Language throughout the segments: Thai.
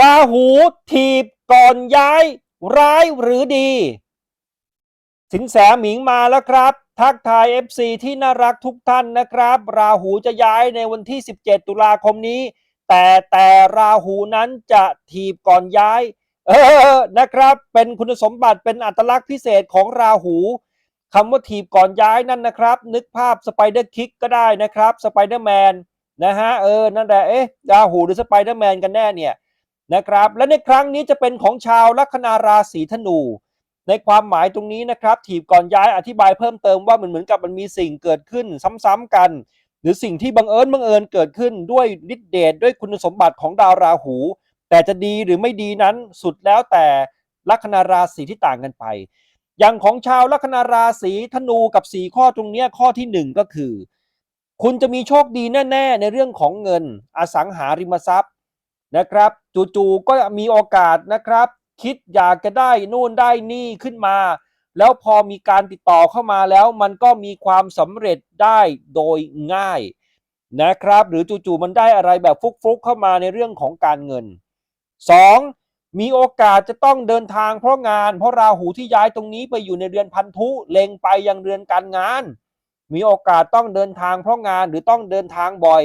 ราหูถีบก่อนย้าย ร้ายหรือดี สินแสหมิงมาแล้วครับ ทักทาย FC ที่น่ารักทุกท่านนะครับ ราหูจะย้ายในวันที่ 17 ตุลาคมนี้ แต่แต่ราหูนั้นจะถีบก่อนย้าย เออนะครับ เป็นคุณสมบัติเป็นอัตลักษณ์พิเศษของราหูคำว่าถีบก่อนย้ายนั่นนะครับ นึกภาพสไปเดอร์คิกก็ได้นะครับสไปเดอร์แมนนะฮะเออนั่นแหละเอ๊ะราหูหรือสไปเดอร์แมนกันแน่เนี่ย นะครับ และในครั้งนี้จะเป็นของชาวลัคนาราศีธนู ในความหมายตรงนี้นะครับ ถีบก่อนย้ายอธิบายเพิ่มเติมว่ามันเหมือนกับมันมีสิ่งเกิดขึ้นซ้ำๆกัน หรือสิ่งที่บังเอิญบังเอิญเกิดขึ้นด้วยฤทธิเดชด้วยคุณสมบัติของดาวราหู แต่จะดีหรือไม่ดีนั้นสุดแล้วแต่ลัคนาราศีที่ต่างกันไป อย่างของชาวลัคนาราศีธนูกับสีข้อตรงนี้ข้อที่หนึ่งก็คือ คุณจะมีโชคดีแน่ ๆ ในเรื่องของเงิน อสังหาริมทรัพย์ นะครับจู่ๆก็มีโอกาสนะครับ คิดอยากจะได้นู่นได้นี่ขึ้นมา แล้วพอมีการติดต่อเข้ามาแล้วมันก็มีความสำเร็จได้โดยง่ายนะครับ หรือจู่ๆมันได้อะไรแบบฟุกๆเข้ามาในเรื่องของการเงิน 2. มีโอกาสจะต้องเดินทางเพราะงาน เพราะราหูที่ย้ายตรงนี้ไปอยู่ในเรือนพันธุเล็งไปยังเรือนการงาน มีโอกาสต้องเดินทางเพราะงานหรือต้องเดินทางบ่อย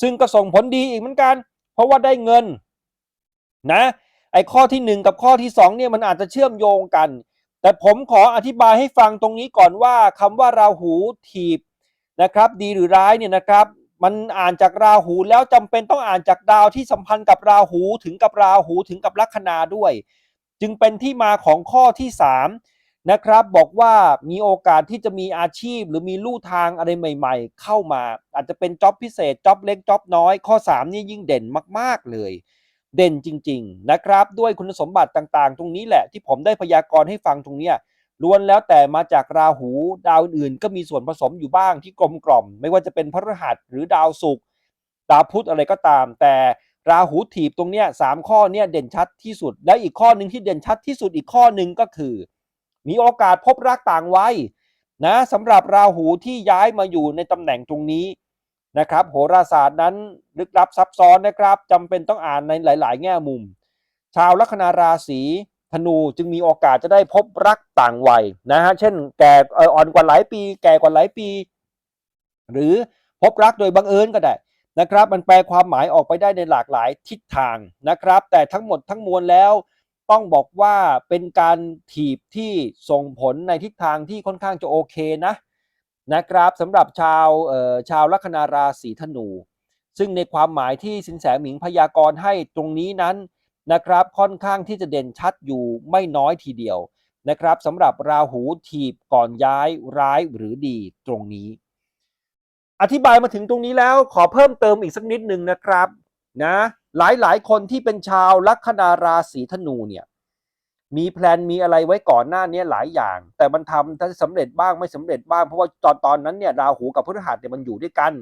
ซึ่งก็ส่งผลดีอีกเหมือนกัน เพราะว่าได้เงินนะไอ้ข้อที่หนึ่งกับข้อที่สองเนี่ยมันอาจจะเชื่อมโยงกัน แต่ผมขออธิบายให้ฟังตรงนี้ก่อนว่าคำว่าราหูถีบนะครับ ดีหรือร้ายเนี่ยนะครับ มันอ่านจากราหูแล้วจำเป็นต้องอ่านจากดาวที่สัมพันธ์กับราหูถึงกับราหูถึงกับลัคนาด้วย จึงเป็นที่มาของข้อที่สาม นะครับบอกว่ามีโอกาสที่จะมีอาชีพหรือมีลู่ทางอะไรใหม่ ๆ เข้ามา อาจจะเป็นจ็อบพิเศษจ็อบเล็กจ็อบน้อยข้อ 3 นี่ยิ่งเด่นมาก ๆ เลย เด่นจริง ๆ นะครับ ด้วยคุณสมบัติต่างๆ ตรงนี้แหละที่ผมได้พยากรณ์ให้ฟังตรงเนี้ยล้วนแล้วแต่มาจากราหูดาวอื่นก็มีส่วนผสมอยู่บ้างที่กลมกล่อม ไม่ว่าจะเป็นพฤหัสหรือดาวศุกร์ดาวพุธอะไรก็ตาม แต่ราหูถีบตรงเนี้ยสามข้อเนี้ยเด่นชัดที่สุด และอีกข้อหนึ่งที่เด่นชัดที่สุดอีกข้อหนึ่งก็คือ มีโอกาสพบรักต่างวัยนะสำหรับราหูที่ย้ายมาอยู่ในตำแหน่งตรงนี้นะครับ โหราศาสตร์นั้นลึกลับซับซ้อนนะครับจำเป็นต้องอ่านในหลาย ๆ แง่มุม ชาวลัคนาราศีธนูจึงมีโอกาสจะได้พบรักต่างวัยนะฮะเช่น แก่อ่อนกว่าหลายปี แก่กว่าหลายปี หรือพบรักโดยบังเอิญก็ได้นะครับ มันแปลความหมายออกไปได้ในหลากหลายทิศทางนะครับ แต่ทั้งหมดทั้งมวลแล้ว ต้องบอกว่าเป็นการถีบที่ส่งผลในทิศทางที่ค่อนข้างจะโอเคนะนะครับสำหรับชาวชาวลัคนาราศีธนู ซึ่งในความหมายที่สินแสหมิงพยากรณ์ให้ตรงนี้นั้นนะครับค่อนข้างที่จะเด่นชัดอยู่ไม่น้อยทีเดียวนะครับสำหรับราหูถีบก่อนย้ายร้ายหรือดีตรงนี้ อธิบายมาถึงตรงนี้แล้วขอเพิ่มเติมอีกสักนิดหนึ่งนะครับนะ หลายหลายคนที่เป็นชาวลัคนาราศีธนูเนี่ยมีแพลนมีอะไรไว้ก่อนหน้านี้หลายอย่าง แต่มันทำถ้าสำเร็จบ้างไม่สำเร็จบ้างเพราะว่าตอนตอนนั้นเนี่ยราหูกับพฤหัสเนี่ยมันอยู่ด้วยกัน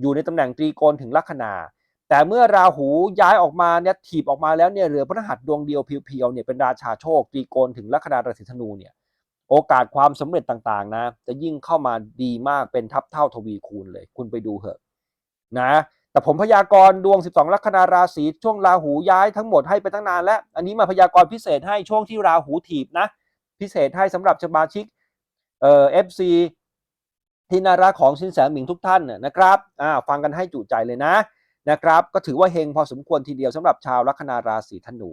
อยู่ในตำแหน่งตรีโกณถึงลัคนา แต่เมื่อราหูย้ายออกมาเนี่ยถีบออกมาแล้วเนี่ยเหลือพฤหัสดวงเดียวเพียวๆเนี่ยเป็นราชาโชคตรีโกณถึงลัคนาราศีธนูเนี่ยโอกาสความสำเร็จต่างๆนะ จะยิ่งเข้ามาดีมากเป็นทับเท่าทวีคูณเลย คุณไปดูเถอะนะ แต่ผมพยากรณ์ดวง 12 ลัคนาราศีช่วงราหูย้ายทั้งหมดให้ไปตั้งนานแล้วอันนี้มาพยากรณ์พิเศษให้ช่วงที่ราหูถีบนะ พิเศษให้สำหรับสมาชิกเอ่อฟซีที่น่ารักของสินแสหมิงทุกท่านนะครับอ่าฟังกันให้จุใจเลยนะนะครับ ก็ถือว่าเฮงพอสมควรทีเดียวสำหรับชาวลัคนาราศีธนู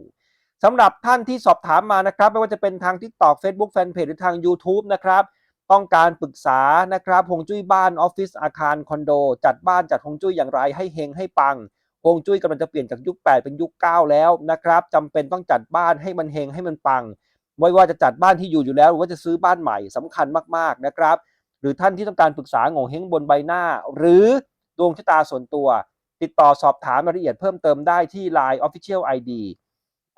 สำหรับท่านที่สอบถามมานะครับ ไม่ว่าจะเป็นทาง TikTok Facebook Fanpage หรือทาง YouTube นะครับ ต้องการปรึกษานะครับฮงจุ้ยบ้านออฟฟิศอาคารคอนโด จัดบ้านจัดฮงจุ้ยอย่างไรให้เฮงให้ปังฮวงจุ้ยกำลังจะเปลี่ยนจากยุค 8 เป็นยุค 9 แล้วนะครับจำเป็นต้องจัดบ้านให้มันเฮงให้มันปัง ไม่ว่าจะจัดบ้านที่อยู่อยู่แล้ว หรือว่าจะซื้อบ้านใหม่สำคัญมากๆนะครับ หรือท่านที่ต้องการปรึกษาโงเฮงบนใบหน้า หรือดวงชะตาส่วนตัว ติดต่อสอบถามรายละเอียดเพิ่มเติมได้ที่ Line Official ID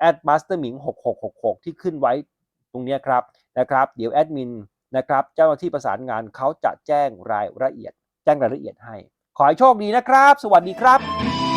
at master หมิง6666 ที่ขึ้นไว้ตรงนี้ครับนะครับ เดี๋ยวแอดมิน นะครับ เจ้าหน้าที่ประสานงานเขาจะแจ้งรายละเอียด แจ้งรายละเอียดให้ ขอให้โชคดีนะครับ สวัสดีครับ